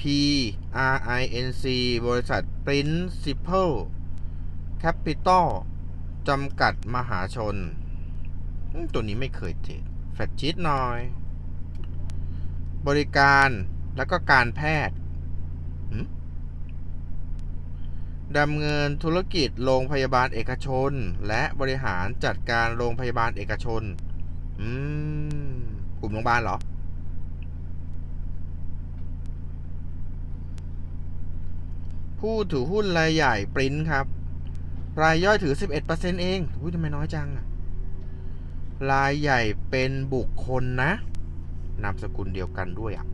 P R I N C บริษัท Principal Capital จำกัดมหาชน ตัวนี้ไม่เคยเทรดแฟลตชิดหน่อย บริการแล้วก็การแพทย์ดำเนินธุรกิจโรงพยาบาลเอกชน และบริหารจัดการโรงพยาบาลเอกชน อืม กลุ่มโรงพยาบาลเหรอ ผู้ถือหุ้นรายใหญ่ปริ้นครับ รายย่อยถือ 11%เองอุ้ยทำไมน้อยจังอะรายใหญ่เป็นบุคคลนะ นามสกุลเดียวกันด้วยอะ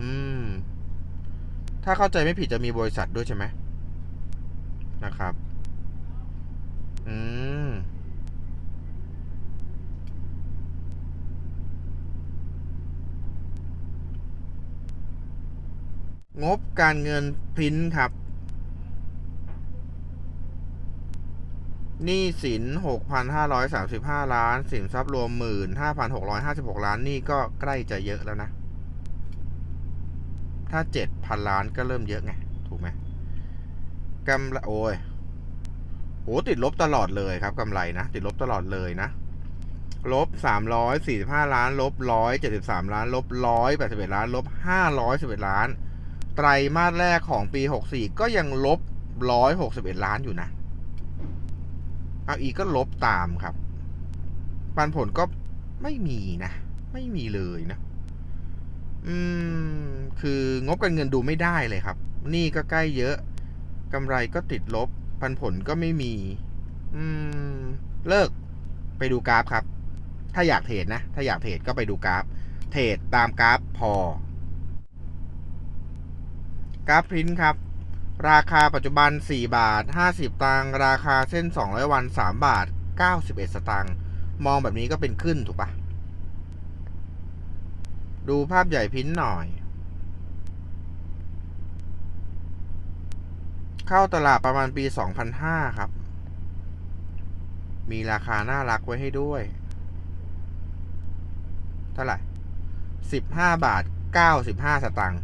อืม ถ้าเข้าใจไม่ผิดจะมีบริษัทด้วยใช่ไหมนะครับ อืม งบการเงินพินครับหนี้สิน 6,535 ล้าน สินทรัพย์รวม 15,656 ล้าน นี่ก็ใกล้จะเยอะแล้วนะ ถ้า 7,000 ล้านก็เริ่มเยอะไง ถูกไหมกำไรโอ้ยโหติดลบตลอดเลยครับกำไรนะ ติดลบตลอดเลยนะ ลบ 345 ล้าน ลบ 173 ล้าน ลบ 181 ล้าน ลบ 511 ล้าน ไตรมาสแรกของปี 64 ก็ยังลบ 161 ล้านอยู่นะเอาอีกก็ลบตามครับ ปันผลก็ไม่มีนะ ไม่มีเลยนะ อืม คืองบการเงินดูไม่ได้เลยครับหนี่ก็ใกล้เยอะกำไรก็ติดลบ ปันผลก็ไม่มี อืม เลิกไปดูกราฟครับ ถ้าอยากเทรดนะ ถ้าอยากเทรดก็ไปดูกราฟ เทรดตามกราฟพอ กราฟพินท์ครับ ราคาปัจจุบัน 4 บาท 50 ตังค์ราคาเส้น 200 วัน 3 บาท 91 สตางค์มองแบบนี้ก็เป็นขึ้นถูกปะดูภาพใหญ่พินท์หน่อย เข้าตลาดประมาณปี 2005 ครับ มีราคาน่ารักไว้ให้ด้วย เท่าไหร่ 15 บาท 95 สตางค์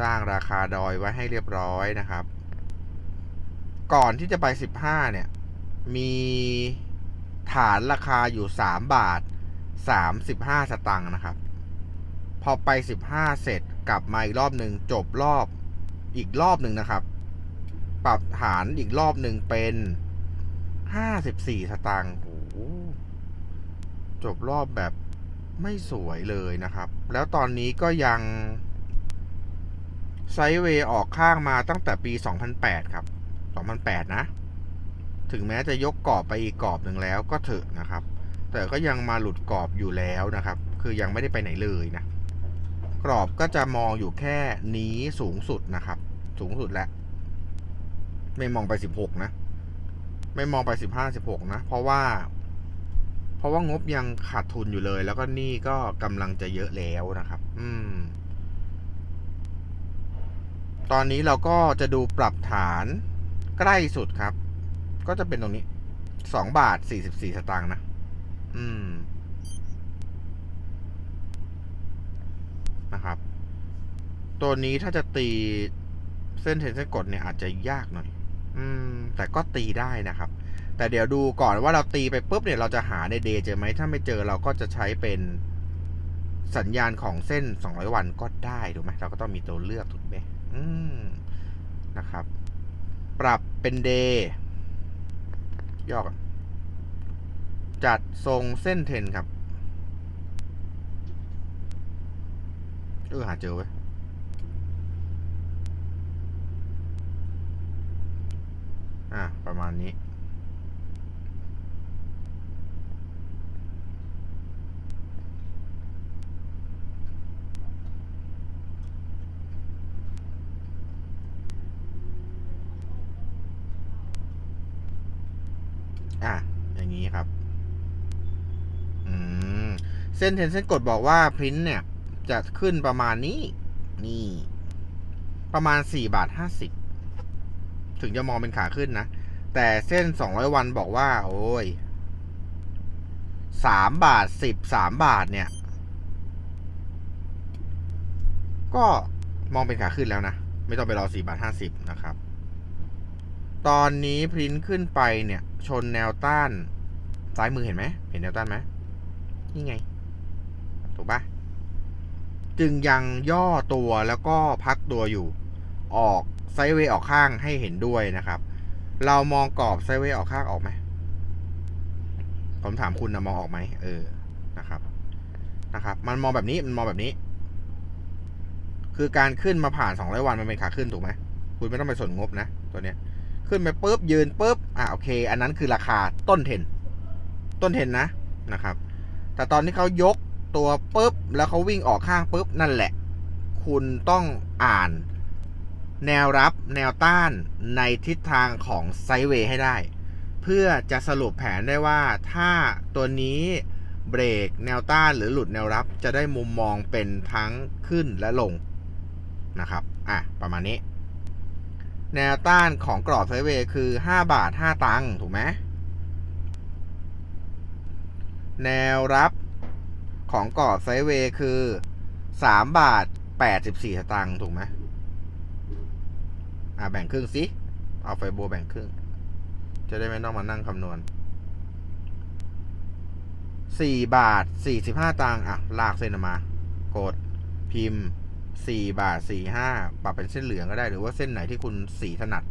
สร้างราคาดอยไว้ให้เรียบร้อยนะครับ ก่อนที่จะไป 15 เนี่ย มีฐานราคาอยู่ 3 บาท 35 สตังค์นะครับ พอไป 15 เสร็จกลับมาอีกรอบหนึ่งจบรอบอีกรอบหนึ่งนะครับ ปรับฐานอีกรอบหนึ่งเป็น 54 สตางค์โอ้จบรอบแบบไม่สวยเลยนะครับ แล้วตอนนี้ก็ยัง ไซด์เวย์ออกข้างมาตั้งแต่ปี 2008 ครับ 2008 นะ ถึงแม้จะยกกรอบไปอีกกรอบหนึ่งแล้วก็เถอะนะครับ แต่ก็ยังมาหลุดกรอบอยู่แล้วนะครับ คือยังไม่ได้ไปไหนเลยนะ กรอบก็จะมองอยู่แค่นี้สูงสุดนะครับ สูงสุดแล้วไม่มองไป 16 นะ ไม่มองไป 15 16 นะ เพราะว่า เพราะว่างบยังขาดทุนอยู่เลย แล้วก็หนี่ก็กำลังจะเยอะแล้วนะครับ อืม ตอนนี้เราก็จะดูปรับฐานใกล้สุดครับ ก็จะเป็นตรงนี้สองบาทสี่สิบสี่สตางค์นะ อืม นะครับ ตัวนี้ถ้าจะตีเส้นเทนเส้นกดเนี่ยอาจจะยากหน่อย อืม แต่ก็ตีได้นะครับ แต่เดี๋ยวดูก่อนว่าเราตีไปปุ๊บเนี่ยเราจะหาในเดย์เจอไหม ถ้าไม่เจอเราก็จะใช้เป็น สัญญาณของเส้น 200 วันก็ได้ถูกไหมเราก็ต้องมีตัวเลือกถูกไหมอืมนะครับ ปรับเป็นเดย์ย่อกจัดทรงเส้นเทนครับเออหาเจอไว้อะ ประมาณนี้ อะ อย่างนี้ครับ อืม เส้นเทนเส้นกดบอกว่าพรินเนี่ย จะขึ้นประมาณนี้ นี่ ประมาณสี่บาทห้าสิบถึงจะมองเป็นขาขึ้นนะ แต่เส้นสองร้อยวันบอกว่า โอ้ยสามบาทสิบสามบาทเนี่ย ก็มองเป็นขาขึ้นแล้วนะ ไม่ต้องไปรอ4บาท50นะครับ ตอนนี้พรินขึ้นไปเนี่ย ชนแนวต้าน ซ้ายมือเห็นไหม เห็นแนวต้านไหมนี่ไง ถูกปะจึงยังย่อตัวแล้วก็พักตัวอยู่ ออกไซด์เวย์ออกข้างให้เห็นด้วยนะครับ เรามองกรอบไซด์เวย์ออกข้างออกไหมผมถามคุณนะมองออกไหมเออนะครับนะครับ มันมองแบบนี้มันมองแบบนี้ คือการขึ้นมาผ่านสองร้อยวันมันเป็นขาขึ้นถูกไหมคุณไม่ต้องไปสนงบนะ ตัวเนี้ย ขึ้นไปปุ๊บยืนปุ๊บอะโอเค อันนั้นคือราคาต้นเทนต้นเทนนะนะครับ แต่ตอนที่เขายกตัวปุ๊บแล้วเขาวิ่งออกข้างปุ๊บนั่นแหละ คุณต้องอ่านแนวรับแนวต้านในทิศทางของไซเวย์ให้ได้ เพื่อจะสรุปแผนได้ว่าถ้าตัวนี้เบรกแนวต้านหรือหลุดแนวรับจะได้มุมมองเป็นทั้งขึ้นและลงนะครับ อะ ประมาณนี้ แนวต้านของกรอบไซเวย์คือ 5 บาท 5 ตังค์ถูกไหมแนวรับของกรอบไซเวย์คือ 3 บาท 84 สตางค์ถูกไหมอะแบ่งครึ่งสิ เอาไฟโบแบ่งครึ่ง จะได้ไม่ต้องมานั่งคำนวณ 4 บาท 45 ตังค์อะ ลากเส้นมา กดพิมพ์ 4 บาท 45 ปรับเป็นเส้นเหลืองก็ได้หรือว่าเส้นไหนที่คุณสีถนัด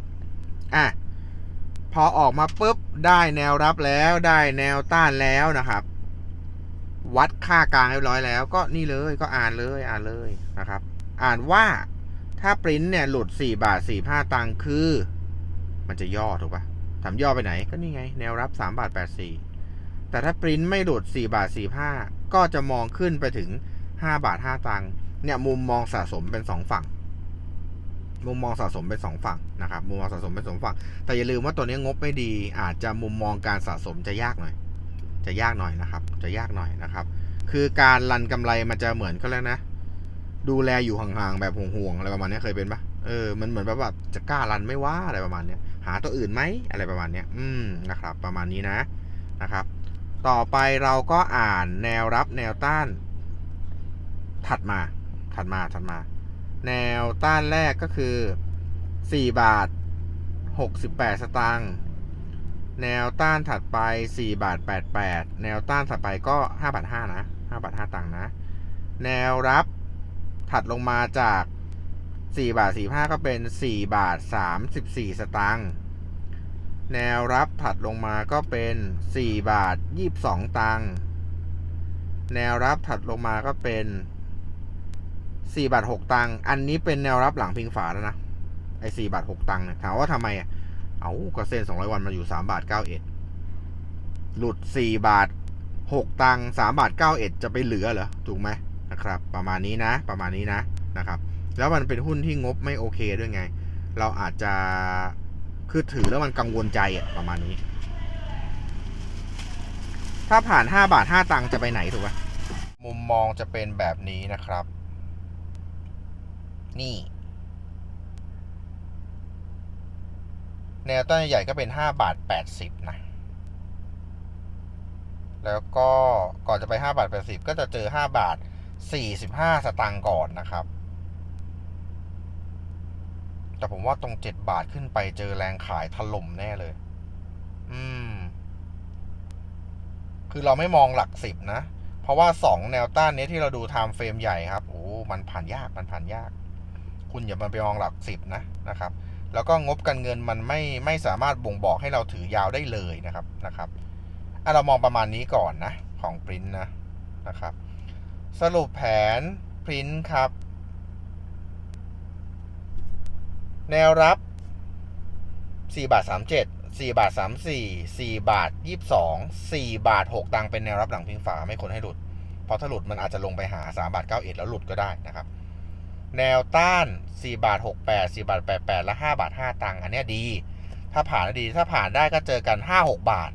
อะ พอออกมาปุ๊บ ได้แนวรับแล้วได้แนวต้านแล้วนะครับ วัดค่ากลางเรียบร้อยแล้ว ก็นี่เลยก็อ่านเลยอ่านเลยนะครับ อ่านว่าถ้าปริ้นเนี่ยหลุด 4 บาท 45 ตังค์คือ มันจะย่อถูกปะถามย่อไปไหนก็นี่ไง แนวรับ 3 บาท 84 แต่ถ้าปริ้นไม่หลุด 4 บาท 45 ก็จะมองขึ้นไปถึง 5 บาท 5 ตังค์ เนี่ยมุมมองสะสมเป็น2ฝั่ง มุมมองสะสมเป็น2ฝั่งนะครับ มุมมองสะสมเป็นสองฝั่ง แต่อย่าลืมว่าตัวนี้งบไม่ดี อาจจะมุมมองการสะสมจะยากหน่อย จะยากหน่อยนะครับ จะยากหน่อยนะครับ คือการรันกำไรมันจะเหมือนก็แล้วนะ ดูแลอยู่ห่างๆแบบห่วงๆอะไรประมาณนี้เคยเป็นปะเออ มันเหมือนแบบว่าจะกล้ารันไม่ว่าอะไรประมาณเนี้ย หาตัวอื่นไหมอะไรประมาณเนี้ย อืมนะครับ ประมาณนี้นะนะครับ ต่อไปเราก็อ่านแนวรับแนวต้านถัดมา ถัดมาถัดมา แนวต้านแรกก็คือ 4 บาท 68 สตางค์แนวต้านถัดไป4บาท88 แนวต้านถัดไปก็5บาท5นะ5บาท5ตังค์นะ แนวรับถัดลงมาจาก4บาท45 ก็เป็น4บาท34 สตางค์แนวรับถัดลงมาก็เป็น4บาท22 ตังค์แนวรับถัดลงมาก็เป็น 4บาท6ตังค์อันนี้เป็นแนวรับหลังพิงฝาแล้วนะไอ้4บาท6ตังค์เนี่ยถามว่าทำไมอะเอาก็เส้น200 วันมาอยู่3บาท91หลุด4บาท6ตังค์3บาท91จะไปเหลือเหรอถูกไหมนะครับ ประมาณนี้นะ ประมาณนี้นะนะครับ แล้วมันเป็นหุ้นที่งบไม่โอเคด้วยไง เราอาจจะคือถือแล้วมันกังวลใจอะประมาณนี้ ถ้าผ่าน 5 บาท 5 ตังค์จะไปไหนถูกปะมุมมองจะเป็นแบบนี้นะครับ นี่ แนวต้นใหญ่ก็เป็น 5 บาท 80 นะ แล้วก็ก่อนจะไป 5 บาท 80 ก็จะเจอ 5 บาท 45 สตางค์ก่อนนะครับ แต่ผมว่าตรง 7 บาทขึ้นไปเจอแรงขายถล่มแน่เลย อืม คือเราไม่มองหลักสิบนะ เพราะว่า 2 แนวต้านนี้ที่เราดูไทม์เฟรมใหญ่ครับ โอ้ มันผ่านยาก มันผ่านยาก คุณอย่ามาไปมองหลักสิบนะนะครับ แล้วก็งบการเงินมันไม่ไม่สามารถบ่งบอกให้เราถือยาวได้เลยนะครับนะครับอะเรามองประมาณนี้ก่อนนะของปริ้นนะนะครับ สรุปแผนปริ้นครับ แนวรับ 4 บาท 37 4 บาท 34 4 บาท 22 4 บาท 6 ตังเป็นแนวรับหลังพิงฝาไม่ควรให้หลุด เพราะถ้าหลุดมันอาจจะลงไปหา 3 บาท 91 แล้วหลุดก็ได้นะครับ แนวต้าน 4 บาท 68 4 บาท 88 และ 5 บาท 5 ตังค์อันนี้ดี ถ้าผ่านดี ถ้าผ่านได้ก็เจอกัน 5 6 บาท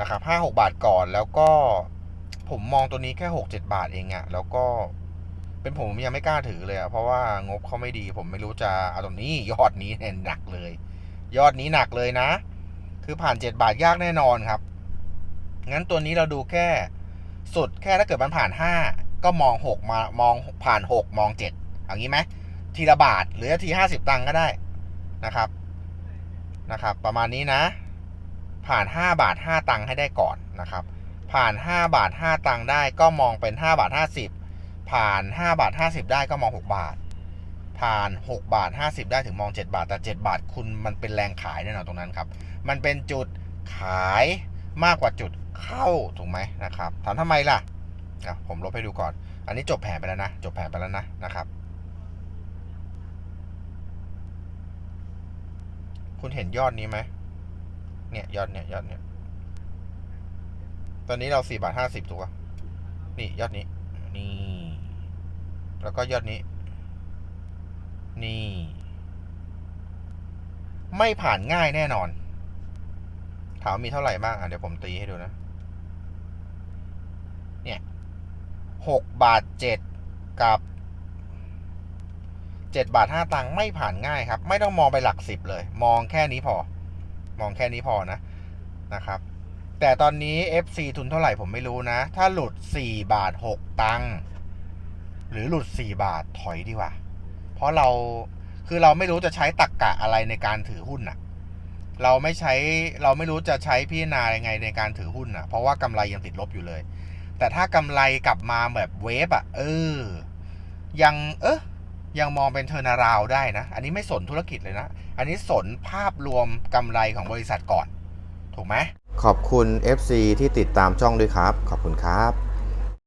นะครับ 5 6 บาทก่อนแล้วก็ผมมองตัวนี้แค่ 6 7 บาทเองอะแล้วก็เป็นผมยังไม่กล้าถือเลยอะเพราะว่างบเขาไม่ดีผมไม่รู้จะเอาตรงนี้ยอดนี้เนี่ยหนักเลย ยอดนี้หนักเลยนะ คือผ่าน 7 บาทยากแน่นอนครับ งั้นตัวนี้เราดูแค่สุดแค่ถ้าเกิดมันผ่าน 5 ก็มองหกมามองผ่านหกมองเจ็ดอย่างนี้ไหมทีละบาทหรือทีห้าสิบตังค์ก็ได้นะครับนะครับ ประมาณนี้นะ ผ่านห้าบาทห้าตังค์ให้ได้ก่อนนะครับ ผ่านห้าบาทห้าตังค์ได้ก็มองเป็นห้าบาทห้าสิบผ่านห้าบาทห้าสิบได้ก็มองหกบาท ผ่านหกบาทห้าสิบได้ถึงมองเจ็ดบาท แต่เจ็ดบาทคุณมันเป็นแรงขายแน่นอนตรงนั้นครับ มันเป็นจุดขายมากกว่าจุดเข้าถูกไหมนะครับถามทำไมล่ะ อะผมลบให้ดูก่อน อันนี้จบแผนไปแล้วนะ จบแผนไปแล้วนะนะครับ คุณเห็นยอดนี้ไหมเนี่ยยอดเนี่ยยอดเนี่ย ตอนนี้เราสี่บาทห้าสิบถูกป่ะนี่ยอดนี้ นี่ แล้วก็ยอดนี้ นี่ ไม่ผ่านง่ายแน่นอน ถามว่ามีเท่าไหร่บ้างอะเดี๋ยวผมตีให้ดูนะ 6 บาท 7 กับ 7 บาท 5 ตังค์ไม่ผ่านง่ายครับ ไม่ต้องมองไปหลัก 10 เลย มองแค่นี้พอ มองแค่นี้พอนะนะครับ แต่ตอนนี้ FC ทุนเท่าไหร่ผมไม่รู้นะ ถ้าหลุด 4 บาท 6 ตังค์หรือหลุด 4 บาทถอยดีกว่า เพราะเราคือเราไม่รู้จะใช้ตักกะอะไรในการถือหุ้นอะเราไม่ใช้เราไม่รู้จะใช้พิจารณายังไงในการถือหุ้นอะเพราะว่ากำไรยังติดลบอยู่เลย แต่ถ้ากำไรกลับมาแบบเวฟอะเออ ยังเออยังมองเป็นเทอร์นาราวได้นะ อันนี้ไม่สนธุรกิจเลยนะ อันนี้สนภาพรวมกำไรของบริษัทก่อน ถูกไหม ขอบคุณ FC ที่ติดตามช่องด้วยครับ ขอบคุณครับ